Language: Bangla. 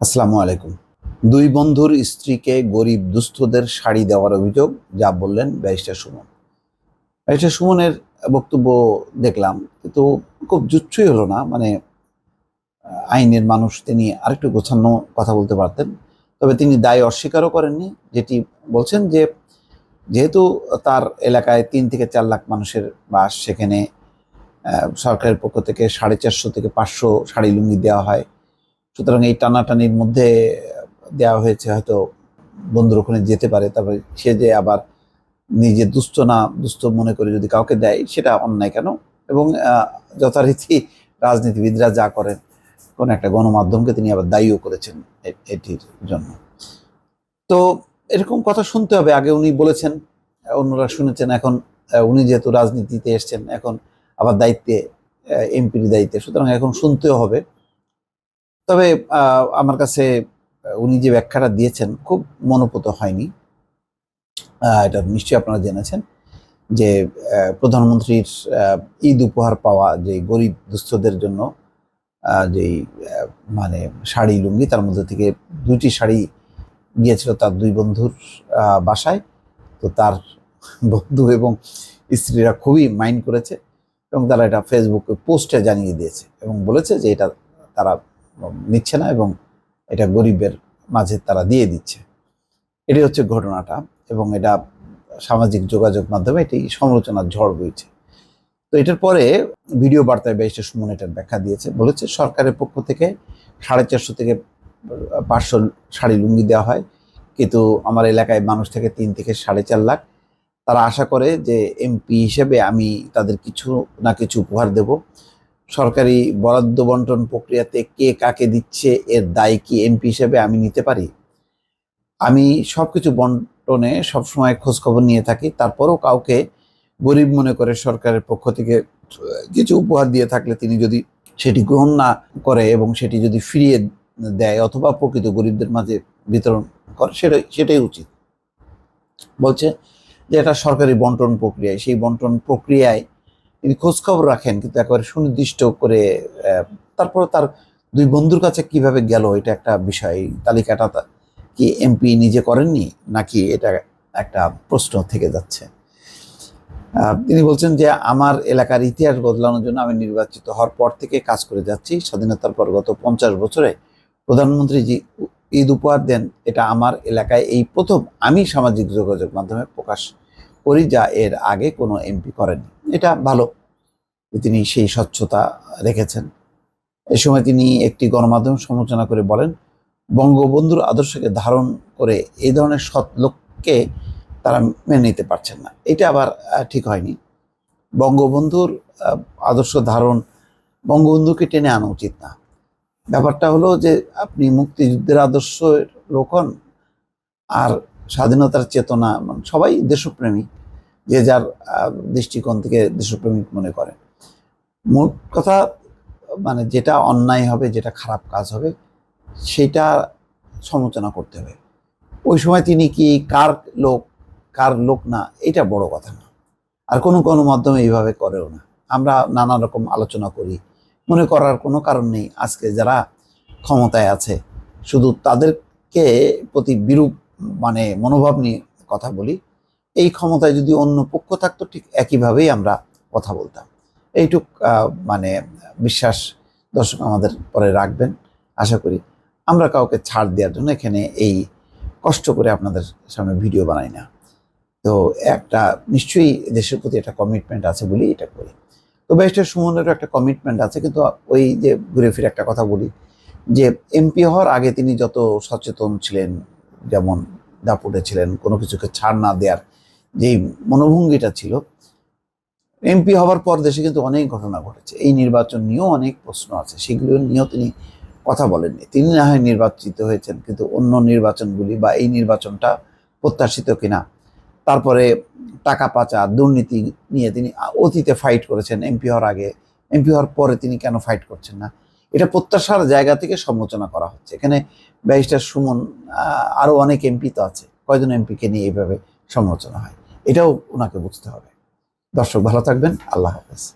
আসসালামু আলাইকুম। দুই বন্ধুর স্ত্রীকে গরিব দুস্থদের শাড়ি দেওয়ার অভিযোগ, যা বললেন ব্যারিস্টার সুমন। ব্যারিস্টার সুমনের বক্তব্য দেখলাম, কিন্তু খুব জুচ্ছই হলো না মানে আইনের মানুষ তিনি আরেকটু গোছানো কথা বলতে পারতেন। তবে তিনি দায় অস্বীকারও করেননি, যেটি বলছেন যে, যেহেতু তার এলাকায় তিন থেকে চার লাখ মানুষের বাস, সেখানে সরকারের পক্ষ থেকে সাড়ে চারশো থেকে পাঁচশো শাড়ি লুঙ্গি দেওয়া হয় সুতরাং এই টানাটানির মধ্যে দেওয়া হয়েছে, হয়তো বন্ধুর ওখানে যেতে পারে, তারপরে সে যে আবার নিজে দুস্থ না, দুস্থ মনে করে যদি কাউকে দেয়, সেটা অন্যায় কেন? এবং যথারীতি রাজনীতিবিদরা যা করেন, কোন একটা গণমাধ্যমকে তিনি আবার দায়ীও করেছেন এটির জন্য। তো এরকম কথা শুনতে হবে। আগে উনি বলেছেন, অন্যরা শুনেছেন, এখন উনি যেহেতু রাজনীতিতে এসছেন, এখন আবার দায়িত্বে এমপির দায়িত্বে, সুতরাং এখন শুনতেও হবে। তবে আমার কাছে উনি যে ব্যাখ্যাটা দিয়েছেন খুব মনোপুত হয়নি। এটা নিশ্চয়ই আপনারা জেনেছেন যে প্রধানমন্ত্রীর ঈদ উপহার পাওয়া যে গরিব দুস্থদের জন্য যেই মানে শাড়ি, লুঙ্গি, তার মধ্যে থেকে দুটি শাড়ি গিয়েছিল তার দুই বন্ধুর বাসায়। তো তার বন্ধু এবং স্ত্রীরা খুবই মাইন্ড করেছে এবং তারা এটা ফেসবুকে পোস্টে জানিয়ে দিয়েছে এবং বলেছে যে এটা তারা নিচ্ছে না এবং এটা গরিবের মাঝে তারা দিয়ে দিচ্ছে। এটি হচ্ছে ঘটনাটা এবং এটা সামাজিক যোগাযোগ মাধ্যমে এটি সমালোচনার ঝড় বইছে। তো এটার পরে ভিডিও বার্তায় ব্যারিস্টার সুমন এটার ব্যাখ্যা দিয়েছে, বলেছে সরকারের পক্ষ থেকে সাড়ে চারশো থেকে পাঁচশো শাড়ি লুঙ্গি দেওয়া হয়, কিন্তু আমার এলাকায় মানুষ থেকে তিন থেকে সাড়ে চার লাখ। তারা আশা করে যে এমপি হিসেবে আমি তাদের কিছু না কিছু উপহার দেব। সরকারি বরাদ্দ বন্টন প্রক্রিয়াতে কে কাকে দিচ্ছে, এর দায় কি এমপি হিসেবে আমি নিতে পারি? আমি সব কিছু বন্টনে সবসময় খোঁজখবর নিয়ে থাকি, তারপরেও কাউকে গরিব মনে করে সরকারের পক্ষ থেকে কিছু উপহার দিয়ে থাকলে তিনি যদি সেটি গ্রহণ না করে এবং সেটি যদি ফিরিয়ে দেয় অথবা প্রকৃত গরিবদের মাঝে বিতরণ করে সেটাই সেটাই উচিত। বলছে যে এটা সরকারি বন্টন প্রক্রিয়ায়, সেই বন্টন প্রক্রিয়ায় তিনি খোঁজখবর রাখেন, কিন্তু একেবারে সুনির্দিষ্ট করে তারপর তার দুই বন্ধুর কাছে কীভাবে গেল এটা একটা বিষয় তালিকাটা কি এমপি নিজে করেননি নাকি এটা একটা প্রশ্ন থেকে যাচ্ছে? তিনি বলছেন যে, আমার এলাকার ইতিহাস বদলানোর জন্য আমি নির্বাচিত হওয়ার পর থেকে কাজ করে যাচ্ছি। স্বাধীনতার পর গত পঞ্চাশ বছরে প্রধানমন্ত্রী যে ঈদ উপহার দেন। এটা আমার এলাকায় এই প্রথম আমি সামাজিক যোগাযোগ মাধ্যমে প্রকাশ করি যা এর আগে কোনো এমপি করেনি এটা ভালো তিনি সেই স্বচ্ছতা রেখেছেন। এ সময় তিনি একটি গণমাধ্যম সমালোচনা করে বলেন, বঙ্গবন্ধুর আদর্শকে ধারণ করে এই ধরনের সৎ লোককে তারা মেনে নিতে পারছেন না। এটা আবার ঠিক হয়নি। বঙ্গবন্ধুর আদর্শ ধারণ বঙ্গবন্ধুকে টেনে আনা উচিত না। ব্যাপারটা হলো যে, আপনি মুক্তিযুদ্ধের আদর্শ লোক হন, আর স্বাধীনতার চেতনা মানে সবাই দেশপ্রেমিক, যে যার দৃষ্টিকোণ থেকে দেশপ্রেমিক মনে করে। মোট কথা মানে যেটা অন্যায় হবে, যেটা খারাপ কাজ হবে, সেটা সমালোচনা করতে হবে। ওই সময় তিনি কি কার লোক কার লোক না, এটা বড় কথা না। আর কোনো কোনো মাধ্যমে এইভাবে করেও না। আমরা নানা রকম আলোচনা করি। মনে করার কোনো কারণ নেই। আজকে যারা ক্ষমতায় আছে, শুধু তাদেরকে প্রতি বিরূপ মানে মনোভাব নিয়ে কথা বলি, এই ক্ষমতায় যদি অন্য পক্ষ থাকতো, ঠিক একইভাবেই আমরা কথা বলতাম। এইটুক মানে বিশ্বাস দর্শক আমাদের পরে রাখবেন, আশা করি আমরা কাউকে ছাড় দেওয়ার জন্য এখানে এই কষ্ট করে আপনাদের সামনে ভিডিও বানাই না। তো একটা, নিশ্চয়ই দেশের প্রতি একটা কমিটমেন্ট আছে বলেই এটা করি। তো ব্যারিস্টার সুমনেরও একটা কমিটমেন্ট আছে, কিন্তু ওই যে ঘুরে ফিরে একটা কথা বলি, যে এমপি হওয়ার আগে তিনি যত সচেতন ছিলেন যেমন দাপুটে ছিলেন, কোনো কিছুকে ছাড় না দেওয়ার যেই মনোভঙ্গিটা ছিল এমপি হওয়ার পর দেশে কিন্তু অনেক ঘটনা ঘটেছে। এই নির্বাচন নিয়েও অনেক প্রশ্ন আছে, সেগুলো নিয়েও তিনি কথা বলেননি। তিনি না হয় নির্বাচিত হয়েছেন, কিন্তু অন্য নির্বাচনগুলি বা এই নির্বাচনটা প্রত্যাশিত কিনা, তারপরে টাকা পাচার, দুর্নীতি নিয়ে তিনি অতীতে ফাইট করেছেন এমপি হওয়ার আগে। এমপি হওয়ার পরে তিনি কেন ফাইট করছেন না? এটা প্রত্যাশার জায়গা থেকে সমালোচনা করা হচ্ছে। এখানে ব্যারিস্টার সুমন আহ, আরও অনেক এমপি তো আছে। কয়জন এমপিকে নিয়ে এইভাবে সমালোচনা হয়? এটাও ওনাকে বুঝতে হবে। দর্শক ভালো থাকবেন। আল্লাহ হাফেজ।